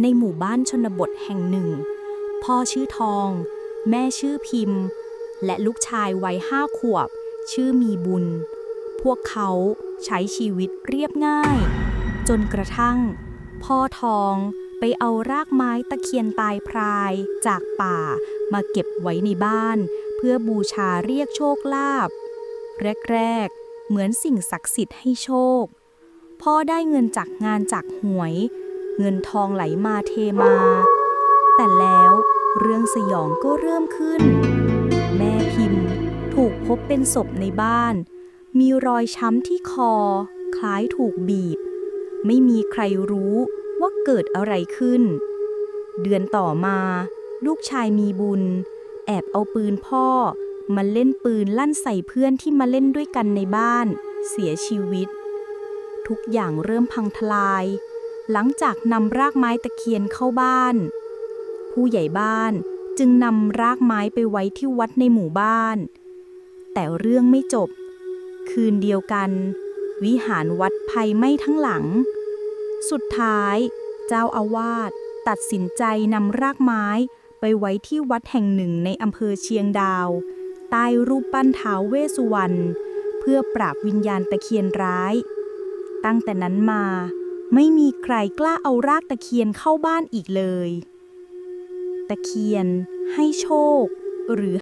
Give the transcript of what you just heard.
ในหมู่บ้านชนบทแห่งหนึ่ง พ่อชื่อทอง แม่ชื่อพิมพ์ และลูกชายวัยห้าขวบ ชื่อมีบุญ พวกเขาใช้ชีวิตเรียบง่าย จนกระทั่ง พ่อทองไปเอารากไม้ตะเคียนตายพรายจากป่ามาเก็บไว้ในบ้าน เพื่อบูชาเรียกโชคลาภแรกๆ เหมือนสิ่งศักดิ์สิทธิ์ให้โชค พ่อได้เงินจากงานจากหวย เงินทองไหลมาเทมา แต่แล้วเรื่องสยองก็เริ่มขึ้น แม่พิมพ์ถูกพบเป็นศพในบ้าน มีรอยช้ำที่คอ คล้ายถูกบีบ ไม่มีใครรู้ว่าเกิดอะไรขึ้น เดือนต่อมา ลูกชายมีบุญ แอบเอาปืนพ่อ มาเล่นปืนลั่นใส่เพื่อนที่มาเล่นด้วยกันในบ้าน เสียชีวิต ทุกอย่างเริ่มพังทลาย หลังจากนำรากไม้ตะเคียนเข้าบ้าน ผู้ใหญ่บ้านจึงนำรากไม้ไปไว้ที่วัดในหมู่บ้าน แต่เรื่องไม่จบ คืนเดียวกัน วิหารวัดภัยไม้ทั้งหลัง สุดท้าย เจ้าอาวาสตัดสินใจนำรากไม้ไปไว้ที่วัดแห่งหนึ่งในอำเภอเชียงดาว ใต้รูปปั้นท้าวเวสสุวรรณเพื่อปราบวิญญาณตะเคียนร้าย ตั้งแต่นั้นมา ไม่มีใครกล้าเอารากตะเคียนเข้าบ้านอีกเลย ตะเคียนให้โชค หรือ